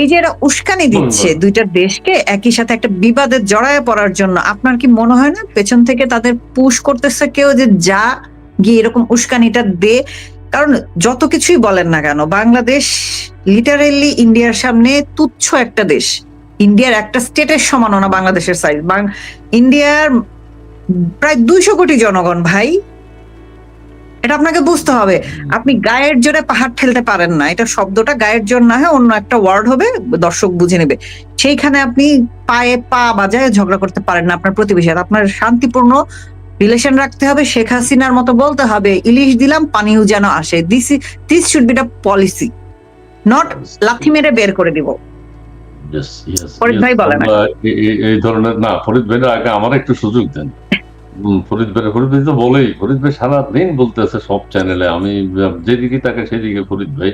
এই যে এরা উস্কানি দিচ্ছে। দুইটা দেশকে একই সাথে একটা বিবাদে জড়ায় পড়ার জন্য আপনার কি মনে হয় না? পেছন থেকে তাদের পুশ করতেছে কেউ যে যা গিয়ে এরকম উস্কানিটা দে? কারণ যত কিছুই বলেন না কেন বাংলাদেশ লিটারেলি ইন্ডিয়ার সামনে তুচ্ছ একটা দেশ। ইন্ডিয়ার একটা স্টেটের সমানও না বাংলাদেশের সাইজ ইন্ডিয়ার প্রায় দুইশো কোটি জনগণ ভাই এটা আপনাকে বুঝতে হবে। আপনি গায়ের জোরে পাহাড় ঠেলতে পারেন না। এটা শব্দটা গায়ের জোর না হয় অন্য একটা ওয়ার্ড হবে দর্শক বুঝে নেবে। সেইখানে আপনি পায়ে পা বাজায় ঝগড়া করতে পারেন না আপনার প্রতিবেশী। আপনার শান্তিপূর্ণ রিলেশন রাখতে হবে শেখ হাসিনার মতো বলতে হবে ইলিশ দিলাম পানিও যেন আসে। This this should be policy not লাথি মেরে বের করে দিব। ফরিদ ভাই বলেন। এই ধরনের না ফরিদ ভাই আগে আমার একটু সুযোগ দেন। ফরিদ ভাই ফরিদ ভাই তো বলেই, ফরিদ ভাই সারাদিন বলতেছে সব চ্যানেলে আমি যেদিকে তাকে সেদিকে ফরিদ ভাই।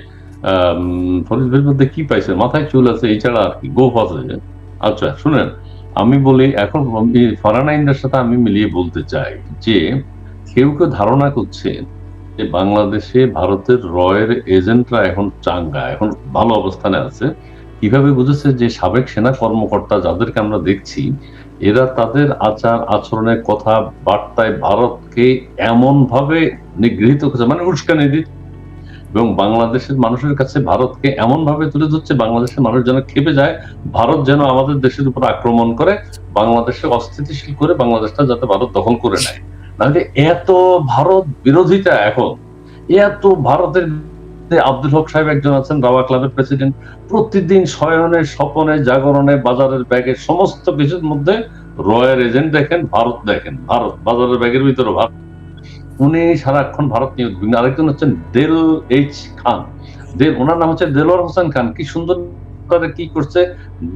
ফরিদ ভাইয়ের মধ্যে কি পাইছে? মাথায় চুল আছে এছাড়া আর কি। আছে আচ্ছা শুনেন, আমি বলি, এখন সাথে আমি মিলিয়ে বলতে চাই যে, কেউ কেউ ধারণা করছে যে বাংলাদেশে ভারতের রয়ের এজেন্টরা এখন চাঙ্গা, এখন ভালো অবস্থানে আছে। কীভাবে বুঝেছে যে সাবেক সেনা কর্মকর্তা যাদেরকে আমরা দেখছি এরা তাদের আচার আচরণের কথা বার্তায় ভারতকে এমন ভাবে নিগৃহীত করেছে মানে উস্কানি দিচ্ছে এবং বাংলাদেশের মানুষের কাছে ভারতকে এমন ভাবে তুলে ধরছে, বাংলাদেশের মানুষ যেন খেপে যায়, ভারত যেন আমাদের দেশের উপর আক্রমণ করে বাংলাদেশে অস্থিতিশীল করে বাংলাদেশটা যাতে ভারত দখল করে নেয়। নাহলে এত ভারত বিরোধিতা এখন, এত ভারতের আব্দুল হক সাহেব একজন আছেন রাওয়া ক্লাবের প্রেসিডেন্ট। প্রতিদিন শয়নে, স্বপনে, জাগরণে বাজারের ব্যাগে সমস্ত কিছুর মধ্যে রয়ের এজেন্ট দেখেন, ভারত দেখেন, ভারত, বাজারের ব্যাগের ভিতরে ভারত। উনি সারাক্ষণ ভারত নিয়ে উদ্বিগ্ন আরেকজন হচ্ছেন দেল এইচ খান। দেল, ওনার নাম হচ্ছে দেলোয়ার হোসেন খান। কি সুন্দর করে কি করছে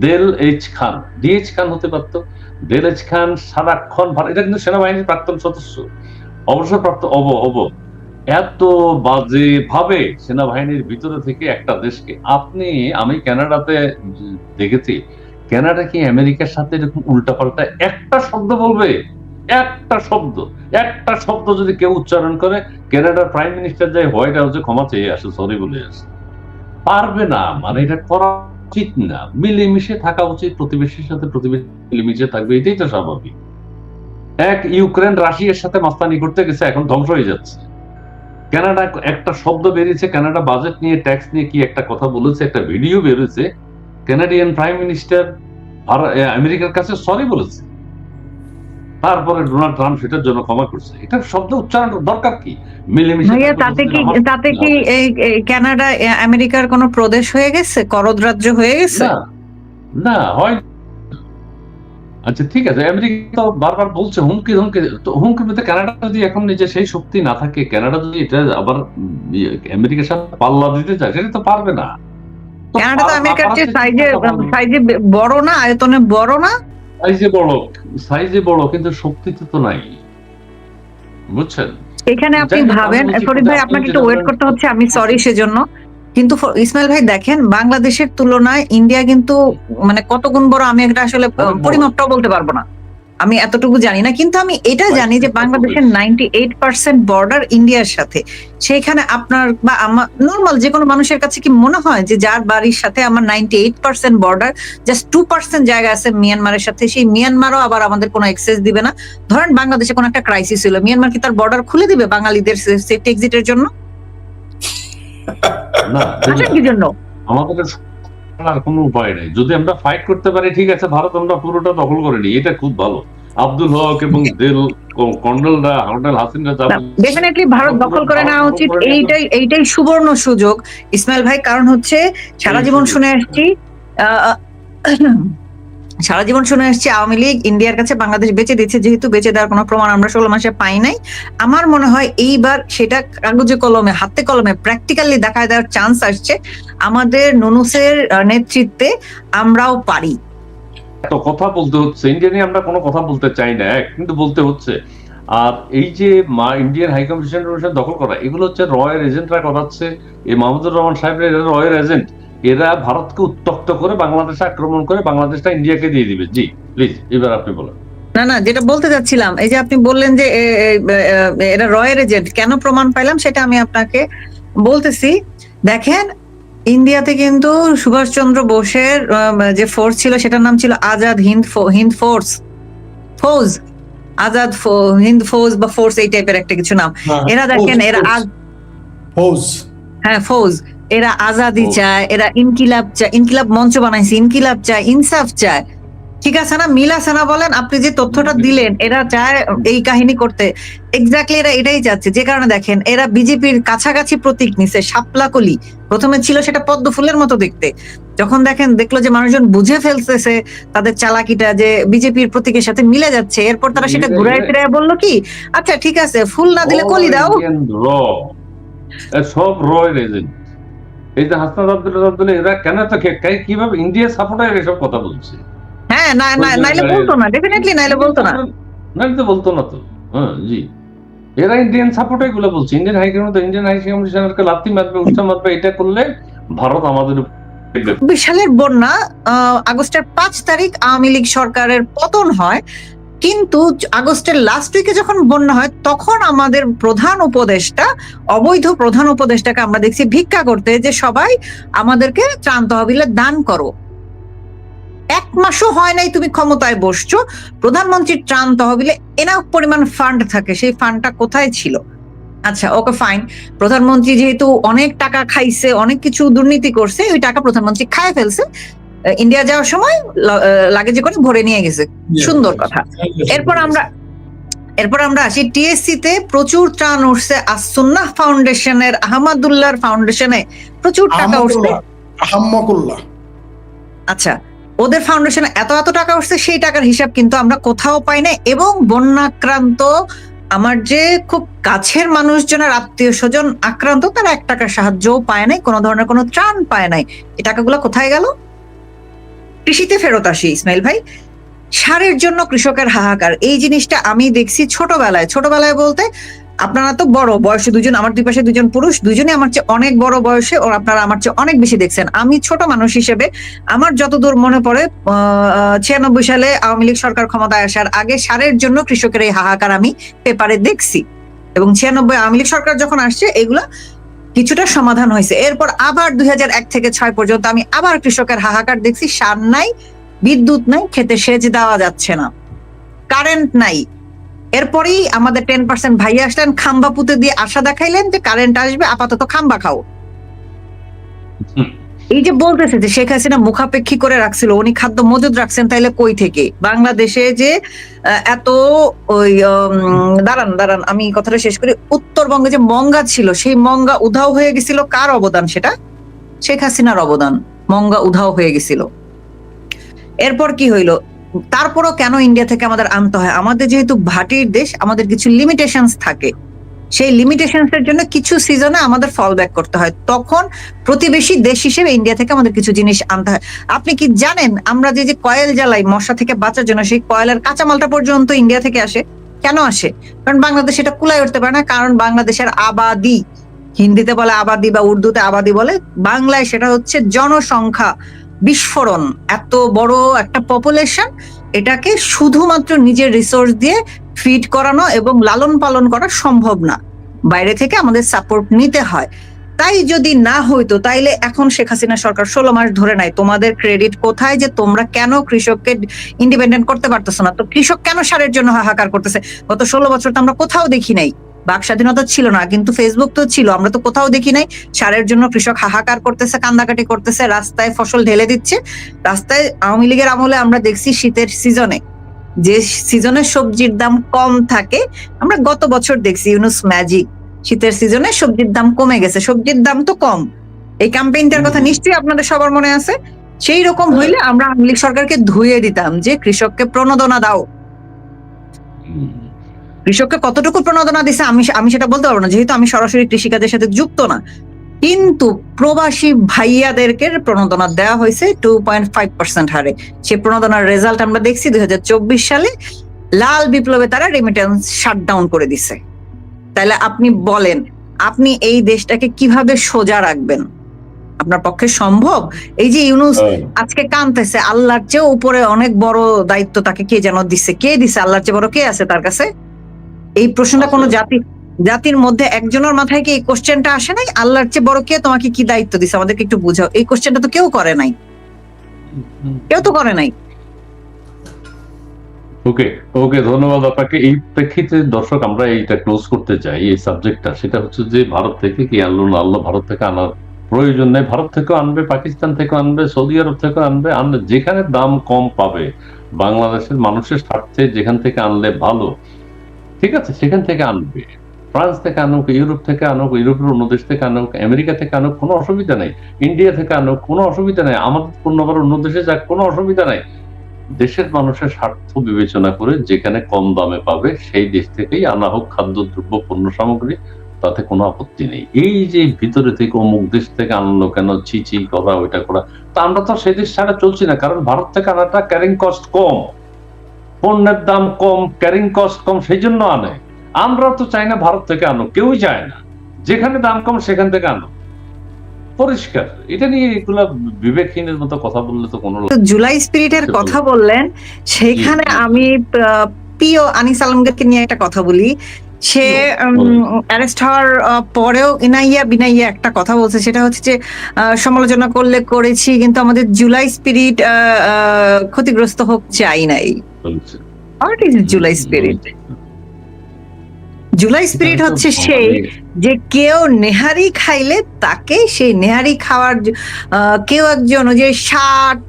দেল এইচ খান। ডিএইচ খান হতে পারতো। দেল এইচ খান সারাক্ষণ এটা কিন্তু সেনাবাহিনীর প্রাক্তন সদস্য। অবসরপ্রাপ্ত অব অব এত বাজে ভাবে সেনাবাহিনীর ভিতরে থেকে একটা দেশকে, আপনি, আমি কানাডাতে দেখেছি কানাডা কি আমেরিকার সাথে এরকম উল্টাপাল্টা একটা শব্দ বলবে? একটা শব্দ একটা শব্দ যদি কেউ উচ্চারণ করে কানাডার প্রাইম মিনিস্টার যাই হোয়াইট হাউসে ক্ষমা চেয়ে আসে, সরি বলে আসে। পারবে না মানে এটা করা উচিত না। মিলেমিশে থাকা উচিত, প্রতিবেশীর সাথে প্রতিবেশী মিলেমিশে থাকবে, এটাই তো স্বাভাবিক। এক ইউক্রেন, রাশিয়ার সাথে মাস্তানি করতে গেছে, এখন ধ্বংস হয়ে যাচ্ছে। কানাডা একটা শব্দ বেরিয়েছে কানাডা বাজেট নিয়ে ট্যাক্স নিয়ে কি একটা কথা বলেছে একটা ভিডিও বেরোছে কানাডিয়ান প্রাইম মিনিস্টার আমেরিকার কাছে সরি বলেছে। তারপরে ডোনাল্ড ট্রাম্প সেটার জন্য ক্ষমা করছে। এটা শব্দ উচ্চারণ দরকার কি? মিলেমিশে তাতে কি তাতে কি কানাডা আমেরিকার কোনো প্রদেশ হয়ে গেছে? করদ রাজ্য হয়ে গেছে? না হয় আচ্ছা ঠিক আছে। আমেরিকা তো বারবার বলছে হুমকি হুমকি তো হুমকির মধ্যে কানাডা যদি এখন নিজে সেই শক্তি না থাকে কানাডা যদি এটা আবার ইয়ে, আমেরিকার সাথে পাল্লা দিতে চায় সেটা তো পারবে না। কানাডা তো আমেরিকার চেয়ে সাইজে সাইজে বড় না আয়তনে বড় না? সাইজে বড় সাইজে বড় কিন্তু শক্তিতে তো নাই। বুঝছেন? এখানে আপনি ভাবেন ফরিদ ভাই আপনাকে একটু ওয়েট করতে হচ্ছে আমি সরি সেজন্য। কিন্তু ইসমাইল ভাই দেখেন বাংলাদেশের তুলনায় ইন্ডিয়া কিন্তু মানে কত গুণ বড় আমি একটা আসলে পরিমাপটাও বলতে পারব না। আমি এতটুকু জানি না কিন্তু আমি এটা জানি যে বাংলাদেশের? নাইনটি এইট পার্সেন্ট বর্ডার ইন্ডিয়ার সাথে। সেইখানে আপনার বা আমার নর্মাল যে কোনো মানুষের কাছে কি মনে হয় যে যার বাড়ির সাথে আমার ninety eight percent border just two percent জায়গা আছে মিয়ানমারের সাথে সেই মিয়ানমারও আবার আমাদের কোনো এক্সেস দিবে না। ধরেন বাংলাদেশে কোনো একটা ক্রাইসিস হলো মিয়ানমার কি তার বর্ডার খুলে দিবে বাঙালিদের সেফটি এক্সিটের জন্য? না আসেন কি জন্য? আমাদের আর কোনো উপায় নেই। যদি আমরা ফাইট করতে পারি ঠিক আছে ভারত আমরা পুরোটা দখল করে নিই এটা খুব ভালো। আব্দুল হক এবং দিল কন্ডলরা হাসিনরা ডেফিনেটলি ভারত দখল করে নেওয়া উচিত। এইটাই এইটাই সুবর্ণ সুযোগ। ইসমাইল ভাই কারণ হচ্ছে সারা জীবন শুনে আসছি আহ, সারা জীবন শুনে আসছি আওয়ামী লীগ ইন্ডিয়ার কাছে বাংলাদেশ বেঁচে দিচ্ছে যেহেতু বেঁচে দেওয়ার কোনো প্রমাণ আমরা ষোলো মাসে পাই নাই। আমার মনে হয় এইবার সেটা কাগজে কলমে, হাতে কলমে প্র্যাকটিক্যালি দেখা দেওয়ার চান্স আসছে। আমাদের নুনুসের নেতৃত্বে আমরাও পারি। এত কথা বলতে হচ্ছে ইন্ডিয়া নিয়ে আমরা কোনো কথা বলতে চাই না কিন্তু বলতে হচ্ছে। আর এই যে মা ইন্ডিয়ান হাই কমিশন দখল করা, এগুলো হচ্ছে রয়ের এজেন্টরা করাচ্ছে। এই মাহমুদুর রহমান সাহেবের রয়ের এজেন্ট এরা ভারতকে উত্তক্ত করে বাংলাদেশে আক্রমণ করে বাংলাদেশটা ইন্ডিয়াকে দিয়ে দিবে। জি প্লিজ এবার আপনি বলেন। না না যেটা বলতে চাচ্ছিলাম এই যে আপনি বললেন যে এ, এ, এ, এরা রয়ের এজেন্ট কেন প্রমাণ পাইলাম সেটা আমি আপনাকে বলতেছি। দেখেন ইন্ডিয়াতে কিন্তু সুভাষচন্দ্র বোসের যে ফোর্স ছিল সেটার নাম ছিল আজাদ হিন্দ হিন্দ ফোর্স ফৌজ আজাদ হিন্দ ফৌজ বা ফোর্স এই টাইপের একটা কিছু নাম। হ্যাঁ, এরা দেখেন এরা আজ ফৌজ। হ্যাঁ ফৌজ। এরা আজাদি চায় এরা ইনকিলাব চায় ইনকিলাব মঞ্চ বানাইছে ইনকিলাব চায় ইনসাফ চায়। ঠিক আছে না? মিল আছে না বলেন আপনি যে তথ্যটা দিলেন এরা চায় এই কাহিনী করতে। এক্স্যাক্টলি এরা এটাই চাচ্ছে। যে কারণে দেখেন এরা বিজেপির কাছাকাছি প্রতীক নিছে শাপলাকলি প্রথমে ছিল সেটা পদ্ম ফুলের মতো দেখতে। যখন দেখেন দেখল যে মানুষজন বুঝে ফেলতেছে তাদের চালাকিটা যে বিজেপির প্রতীকের সাথে মিলে যাচ্ছে। এরপর তারা সেটা ঘুরাই যায়। ফিরে বলল কি আচ্ছা ঠিক আছে ফুল না দিলে কলি দাও। সব রয়ের এজেন্ট এই যে হাসনাত আব্দুল্লাহ আব্দুল্লাহ এরা কেন তো কীভাবে ইন্ডিয়া সাপোর্টার এসব কথা বলছে? হ্যাঁ না না- নাইলে বলতো না ডেফিনেটলি নাইলে বলতো না। নাইলে তো বলতো না তো। হ্যাঁ জি। এরা ইন্ডিয়ান সাপোর্টার এগুলো বলছে। Indian high commission Indian high কমিশনারকে লাত্তি মারবে উৎসাহ মারবে এটা করলে ভারত আমাদের সালের বন্যা আগস্টের পাঁচ তারিখ আওয়ামী লীগ সরকারের পতন হয়। কিন্তু আগস্টের লাস্ট উইকে যখন বন্যা হয়, তখন আমাদের প্রধান উপদেষ্টা, অবৈধ প্রধান উপদেষ্টাকে আমরা দেখছি ভিক্ষা করতে যে, সবাই আমাদেরকে ত্রাণ তহবিলে দান করো। এক মাসও হয় নাই তুমি ক্ষমতায় বসছো, প্রধানমন্ত্রীর ত্রাণ তহবিলে এনাফ পরিমাণ ফান্ড থাকে, সেই ফান্ডটা কোথায় ছিল? আচ্ছা ওকে ফাইন প্রধানমন্ত্রী যেহেতু অনেক টাকা খাইছে, অনেক কিছু দুর্নীতি করছে, ওই টাকা প্রধানমন্ত্রী খায় ফেলছে ইন্ডিয়া যাওয়ার সময় লাগেজে করে ভরে নিয়ে গেছে। সুন্দর কথা। এরপর আমরা এরপর আমরা আসি টিএসসি তে। প্রচুর ত্রাণ উঠছে। আসুন্নাহ ফাউন্ডেশনের আহমদুল্লাহর ফাউন্ডেশনে প্রচুর টাকা উঠছে। আচ্ছা ওদের ফাউন্ডেশনে এত এত টাকা উঠছে সেই টাকার হিসাব কিন্তু আমরা কোথাও পাই না এবং বন্যাক্রান্ত আমার যে খুব কাছের মানুষজনের আত্মীয় স্বজন আক্রান্ত তারা এক টাকার সাহায্যও পায় নাই কোনো ধরনের কোনো ত্রাণ পায় নাই। এই টাকাগুলো কোথায় গেল? কৃষিতে ফেরত আসি, ইসমাইল ভাই। সারের জন্য কৃষকের হাহাকার। এই জিনিসটা আমি দেখছি ছোটবেলায়। ছোটবেলায় বলতে আপনারা তো বড়, বয়সে দুজন, আমার দুই পাশে দুজন পুরুষ, দুজনে আমার চেয়ে অনেক বড় বয়সে ও আপনারা আমার চেয়ে অনেক বেশি দেখছেন। আমি ছোট মানুষ হিসেবে আমার যতদূর মনে পড়ে ছিয়ানব্বই সালে আওয়ামী লীগ সরকার ক্ষমতায় আসার আগে সারের জন্য কৃষকের এই হাহাকার আমি পেপারে দেখছি। এবং ছিয়ানব্বই আওয়ামী লীগ সরকার যখন আসছে, এগুলা কিছুটা সমাধান হয়েছে। এরপর আবার দুই থেকে ছয় পর্যন্ত আমি আবার কৃষকের হাহাকার দেখছি। সার নাই, বিদ্যুৎ নাই, খেতে সেচ দেওয়া যাচ্ছে না। কারেন্ট নাই। এরপরেই আমাদের টেন পার্সেন্ট ভাই আসলেন, খাম্বা পুঁতে দিয়ে আশা দেখাইলেন যে কারেন্ট আসবে, আপাতত খাম্বা খাও। এই যে বলতেছে যে শেখ হাসিনা মুখাপেক্ষী করে রাখছিল, উনি খাদ্য মজুদ রাখছেন তাইলে কই থেকে? বাংলাদেশে যে এত ওই দাঁড়ান দাঁড়ান, আমি কথাটা শেষ করি। উত্তরবঙ্গে যে মঙ্গা ছিল, সেই মঙ্গা উধাও হয়ে গেছিল কার অবদান সেটা? শেখ হাসিনার অবদান, মঙ্গা উধাও হয়ে গেছিল। এরপর কি হইল? তারপরও কেন ইন্ডিয়া থেকে আমাদের আনতে হয়? আমাদের যেহেতু ভাটির দেশ, আমাদের কিছু লিমিটেশনস থাকে। সেই লিমিটেশনস এর জন্য কিছু সিজনে আমাদের ফল ব্যাক করতে হয়। তখন প্রতিবেশী দেশ হিসেবে ইন্ডিয়া থেকে আমাদের কিছু জিনিস আনতে হয়। আপনি কি জানেন, আমরা যে যে কয়েল জ্বালাই মশা থেকে বাঁচার জন্য, সেই কয়েলের কাঁচামালটা পর্যন্ত ইন্ডিয়া থেকে আসে? কেন আসে? কারণ বাংলাদেশ এটা কুলাই উঠতে পারে না, কারণ বাংলাদেশের আবাদি, হিন্দিতে বলে আবাদি বা উর্দুতে আবাদি বলে, বাংলায় সেটা হচ্ছে জনসংখ্যা বিস্ফোরণ। এত বড় একটা পপুলেশন এটাকে শুধুমাত্র নিজের রিসোর্স দিয়ে ফিড করানো এবং লালন পালন করা সম্ভব না। বাইরে থেকে আমাদের সাপোর্ট নিতে হয়। তাই যদি না হইতো, তাইলে এখন শেখ হাসিনা সরকার ষোলো মাস ধরে নাই। তোমাদের ক্রেডিট কোথায় যে তোমরা কেন কৃষককে ইন্ডিপেন্ডেন্ট করতে পারতেছো না? তো কৃষক কেন সারের জন্য হাহাকার করতেছে? গত ষোলো বছর তো আমরা কোথাও দেখি নাই। বাক স্বাধীনতা ছিল না কিন্তু ফেসবুক তো ছিল আমরা তো কোথাও দেখি নাই। সারের জন্য কৃষক হাহাকার করতেছে কান্দাকাটি করতেছে রাস্তায় ফসল ঢেলে দিচ্ছে। রাস্তায় আওয়ামী লীগের আমলে আমরা দেখছি শীতের সিজনে। যে সিজনে সবজির দাম কম থাকে আমরা গত বছর দেখছি ইউনুস ম্যাজিক। শীতের সিজনে সবজির দাম কমে গেছে সবজির দাম তো কম। এই ক্যাম্পেইনটার কথা নিশ্চয়ই আপনাদের সবার মনে আছে? সেই রকম হইলে আমরা আওয়ামী লীগ সরকারকে ধুয়ে দিতাম যে কৃষককে প্রণোদনা দাও। কৃষককে কতটুকু প্রণোদনা দিছে আমি আমি সেটা বলতে পারব না যেহেতু আমি সরাসরি কৃষিকাজের সাথে যুক্ত না। কিন্তু প্রবাসী ভাইয়াদেরকে প্রণোদনা দেওয়া হয়েছে টু পয়েন্ট ফাইভ পার্সেন্ট হারে। সেই প্রণোদনার রেজাল্ট আমরা দেখছি দুই সালে লাল বিপ্লবে তারা রেমিটেন্স শাটডাউন করে দিছে। তাহলে আপনি বলেন আপনি এই দেশটাকে কীভাবে সোজা রাখবেন? আপনার পক্ষে সম্ভব? এই যে ইউনুস হ্যাঁ। আজকে কানতেছে আল্লাহর চেয়ে উপরে অনেক বড় দায়িত্ব তাকে কে যেন দিচ্ছে কে দিছে? আল্লাহর চেয়ে বড় কে আছে তার কাছে? এই প্রশ্নটা কোনো জাতি জাতির মধ্যে একজনের মাথায় কি এই কোশ্চেনটা আসে নাই? আল্লাহর চেয়ে বড় কে তোমাকে কি দায়িত্ব দিছে? আমাদেরকে একটু বুঝাও। এই কোশ্চেনটা তো কেউ করে নাই। কেউ তো করে নাই। ওকে ওকে ধন্যবাদ আপনাকে। এই প্রেক্ষিতে দর্শক আমরা এইটা ক্লোজ করতে চাই এই সাবজেক্টটা সেটা হচ্ছে যে ভারত থেকে কি আনলো না আনলো ভারত থেকে আনার প্রয়োজন নেই। ভারত থেকেও আনবে পাকিস্তান থেকেও আনবে সৌদি আরব থেকেও আনবে। আনবে যেখানে দাম কম পাবে বাংলাদেশের মানুষের স্বার্থে যেখান থেকে আনলে ভালো। ঠিক আছে, সেখান থেকে আনবে। ফ্রান্স থেকে আনুক, ইউরোপ থেকে আনুক, ইউরোপের অন্য দেশ থেকে আনুক, আমেরিকা থেকে আনুক, কোনো অসুবিধা নেই। ইন্ডিয়া থেকে আনুক, কোনো অসুবিধা নেই। আমাদের পণ্য আবার অন্য দেশে যাক, কোনো অসুবিধা নেই। দেশের মানুষের স্বার্থ বিবেচনা করে যেখানে কম দামে পাবে, সেই দেশ থেকেই আনা হোক খাদ্যদ্রব্য পণ্য সামগ্রী, তাতে কোনো আপত্তি নেই। এই যে ভিতরে থেকে অমুক দেশ থেকে আনলো কেন, ছি ছি করা ওইটা করা, তা আমরা তো সেই দেশ ছাড়া চলছি না, কারণ ভারত থেকে আনাটা ক্যারিং কস্ট কম। পণ্যের দাম কম ক্যারিং কস্ট কম সেই জন্য আনে। আমরা তো চাই না ভারত থেকে আনো কেউই চায় না। যেখানে দাম কম সেখান থেকে আনো পরিষ্কার। এটা নিয়ে এগুলা বিবেকহীনের মতো কথা বললে তো কোনো জুলাই স্পিরিটের কথা বললেন সেখানে। আমি প্রিয় আনিস আলমগীরকে নিয়ে একটা কথা বলি। সে। অ্যারেস্ট হওয়ার পরেও ইনাইয়া বিনাইয়া একটা কথা বলছে। সেটা হচ্ছে যে সমালোচনা করলে করেছি কিন্তু আমাদের জুলাই স্পিরিট ক্ষতিগ্রস্ত হোক চাই নাই। What is July spirit July spirit হচ্ছে সেই যে কেউ নেহারি খাইলে তাকে সেই নেহারি খাওয়ার কেউ একজন যে ষাট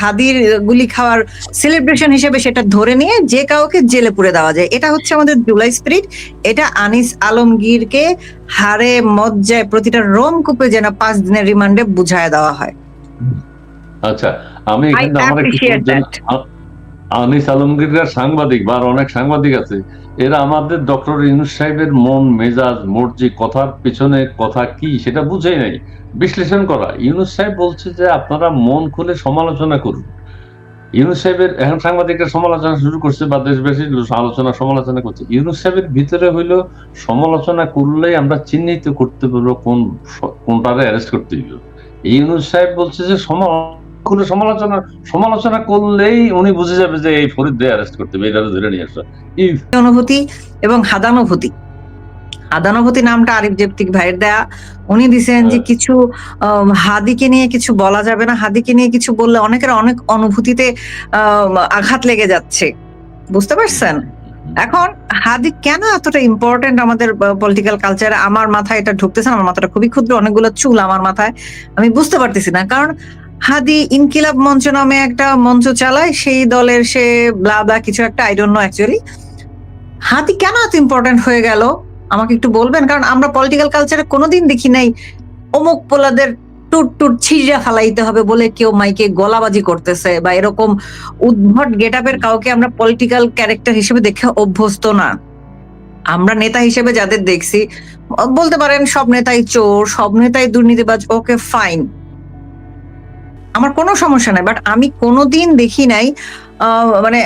হাদির গুলি খাওয়ার সেলিব্রেশন হিসেবে সেটা ধরে নিয়ে যে কাউকে জেলে পুরে দেওয়া যায়। এটা হচ্ছে আমাদের জুলাই স্পিরিট এটা আনিস আলমগীরকে হারে মজ্জায় প্রতিটা রোম কূপে যেন পাঁচ দিনের রিমান্ডে বুঝায় দেওয়া হয়। আচ্ছা আমি এখানে আমার আনিস আলমগীররা সাংবাদিক বা অনেক সাংবাদিক আছে, এরা আমাদের ডক্টর ইউনুস সাহেবের মন, মেজাজ, মর্জি, কথার পিছনে কথা কি সেটা বুঝেই নাই। বিশ্লেষণ করা। ইউনুস সাহেব বলছে যে আপনারা মন খুলে সমালোচনা করুন। ইউনুস সাহেবের, এখন সাংবাদিকরা সমালোচনা শুরু করছে বা দেশবাসী আলোচনা, সমালোচনা করছে। ইউনুস সাহেবের ভিতরে হইল সমালোচনা করলেই আমরা চিহ্নিত করতে পারব কোন কোনটারে অ্যারেস্ট করতে হইব ইউনুস সাহেব বলছে যে সমা- খুলে সমালোচনা সমালোচনা করলেই উনি বুঝে যাবে যে এই ফরিদ অ্যারেস্ট করতে হবে এটা ধরে নিয়ে আসা। অনুভূতি এবং হাদানুভূতি। হাদানুভূতি নামটা আরিফ জেপ্তিক ভাইয়ের দেয়া। উনি দিছেন যে হ্যাঁ। কিছু হাদিকে নিয়ে কিছু বলা যাবে না হাদিকে নিয়ে কিছু বললে অনেকের অনেক অনুভূতিতে আঘাত লেগে যাচ্ছে। বুঝতে পারছেন? এখন হাদি কেন এতটা ইম্পর্টেন্ট আমাদের পলিটিক্যাল কালচারে আমার মাথায় এটা ঢুকতেছে না, আমার মাথাটা খুবই ক্ষুদ্র অনেকগুলো চুল আমার মাথায়। আমি বুঝতে পারতেছি না কারণ হাদি ইনকিলাব মঞ্চ নামে একটা মঞ্চ চালায়, সেই দলের সে ব্লা ব্লা কিছু একটা আই ডোন্ট নো অ্যাকচুয়ালি হাতি কেন এত ইম্পর্টেন্ট হয়ে গেল? আমাকে একটু বলবেন? কারণ আমরা পলিটিক্যাল কালচারে কোনোদিন দেখি নাই, অমুক পোলাদের টুট টুট ছিঁড়া ফালাইতে হবে বলে কেউ মাইকে গলাবাজি করতেছে, বা এরকম উদ্ভট গেটআপের কাউকে আমরা পলিটিক্যাল ক্যারেক্টার হিসেবে দেখে অভ্যস্ত না। আমরা নেতা হিসেবে যাদের দেখছি, বলতে পারেন সব নেতাই চোর, সব নেতাই দুর্নীতিবাজ ওকে ফাইন আমার কোনো সমস্যা নাই বাট আমি কোনোদিন দেখি নাই মানে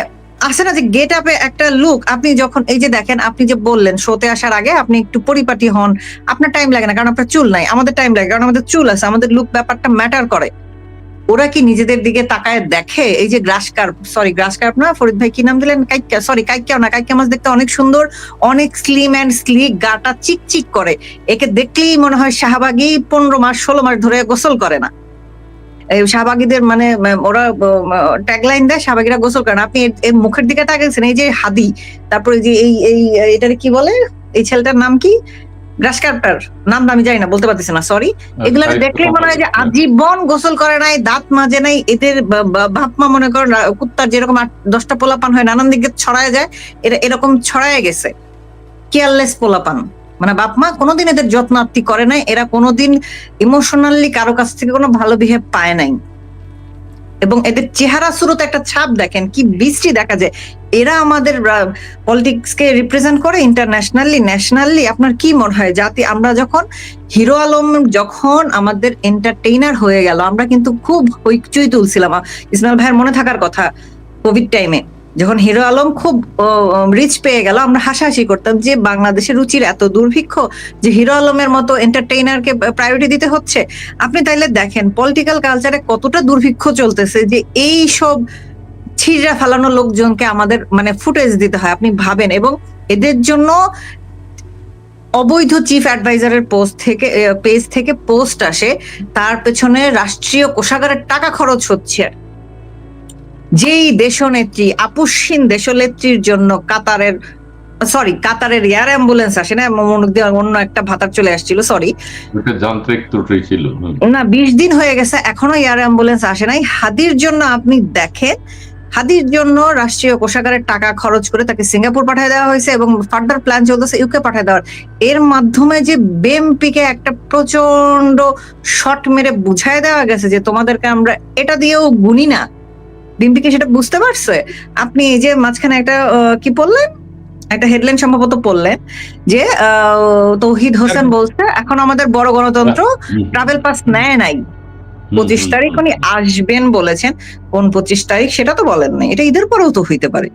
আছে না যে গেট আপে একটা লুক আপনি যখন, এই যে দেখেন, আপনি যে বললেন শোতে আসার আগে আপনি একটু পরিপাটি হন, আপনার টাইম লাগে না, কারণ আপনার চুল নাই, আমাদের টাইম লাগে, কারণ আমাদের চুল আছে, আমাদের লুক ব্যাপারটা ম্যাটার করে। ওরা কি নিজেদের দিকে তাকায় দেখে? এই যে grass carp sorry grass carp না, ফরিদ ভাই কি নাম দিলেন? কাইকা সরি কাইকা না কাইকা মাছ দেখতে অনেক সুন্দর, অনেক স্লিম অ্যান্ড স্লিক গাটা চিকচিক করে। একে দেখলেই মনে হয় শাহবাগি পনেরো মাস, ষোলো মাস ধরে গোসল করে না। শাহবাগীদের মানে ওরা ট্যাগলাইন দেয় শাহবাগীরা গোসল করে না আপনি এর- এর মুখের দিকে তাকাইছেন এই যে হাদি তারপরে যে এই এই এটার কি বলে? এই ছেলেটার নাম কি? গ্রাস কার্পটার নাম আমি জানি না বলতে পারতেছি না সরি এগুলো দেখলেই মনে হয় যে আজীবন গোসল করে নাই দাঁত মাজে নাই এদের বাপ মা মনে করেন কুত্তার যেরকম দশটা পোলাপান হয় নানান দিকে ছড়ায় যায় এরা এরকম ছড়ায় গেছে। কেয়ারলেস পোলাপান। মানে বাপ মা কোনোদিন এদের যত্ন আত্তি করে নাই, এরা কোনোদিন ইমোশনালি কারও কাছ থেকে কোনো ভালো বিহেভ পায় নাই। এবং এদের চেহারা শুরুতে একটা ছাপ দেখেন, কি বৃষ্টি দেখা যায়। এরা আমাদের পলিটিক্স কে রিপ্রেজেন্ট করে ইন্টারন্যাশনালি ন্যাশনালি আপনার কি মনে হয়? জাতি, আমরা যখন হিরো আলম যখন আমাদের এন্টারটেইনার হয়ে গেল, আমরা কিন্তু খুব হইচই তুলছিলাম। ইসমাইল ভাইয়ের মনে থাকার কথা কোভিড টাইমে যখন হিরো আলম খুব রিচ পেয়ে গেল, আমরা হাসাহাসি করতাম যে বাংলাদেশের রুচির এত দুর্ভিক্ষ যে হিরো আলমের মতো এন্টারটেইনারকে প্রায়োরিটি দিতে হচ্ছে। আপনি তাইলে দেখেন পলিটিক্যাল কালচারে কতটা দুর্ভিক্ষ চলতেছে যে এই সব ছিঁড়া ফালানো লোকজনকে আমাদের মানে ফুটেজ দিতে হয়, আপনি ভাবেন। এবং এদের জন্য অবৈধ চিফ অ্যাডভাইজারের পোস্ট থেকে পেজ থেকে পোস্ট আসে, তার পেছনে রাষ্ট্রীয় কোষাগারের টাকা খরচ হচ্ছে যেই দেশনেত্রী আপুসীন দেশনেত্রীর জন্য কাতারের সরি কাতারের এয়ার অ্যাম্বুলেন্স আসে না অন্য একটা ভাতার চলে আসছিল সরি যান্ত্রিক ত্রুটি ছিল। না বিশ দিন হয়ে গেছে এখনও এয়ার অ্যাম্বুলেন্স আসে নাই। হাদির জন্য আপনি দেখেন হাদির জন্য রাষ্ট্রীয় কোষাগারের টাকা খরচ করে তাকে সিঙ্গাপুর পাঠিয়ে দেওয়া হয়েছে এবং ফার্দার প্ল্যান চলতেছে ইউকে পাঠিয়ে দেওয়ার। এর মাধ্যমে যে বিএমপিকে একটা প্রচণ্ড শট মেরে বুঝাই দেওয়া গেছে যে তোমাদেরকে আমরা এটা দিয়েও গুনি না বিএমপিকে সেটা বুঝতে পারছে? আপনি এই যে মাঝখানে একটা কি বললেন একটা হেডলাইন সম্ভবত পড়লেন যে আহ, তৌহিদ হোসেন বলছে এখন আমাদের বড় গণতন্ত্র ট্রাভেল পাস নেয় নাই। পঁচিশ তারিখ উনি আসবেন বলেছেন। কোন পঁচিশ তারিখ সেটা তো বলেন নাই। এটা ঈদের পরেও তো হইতে পারে।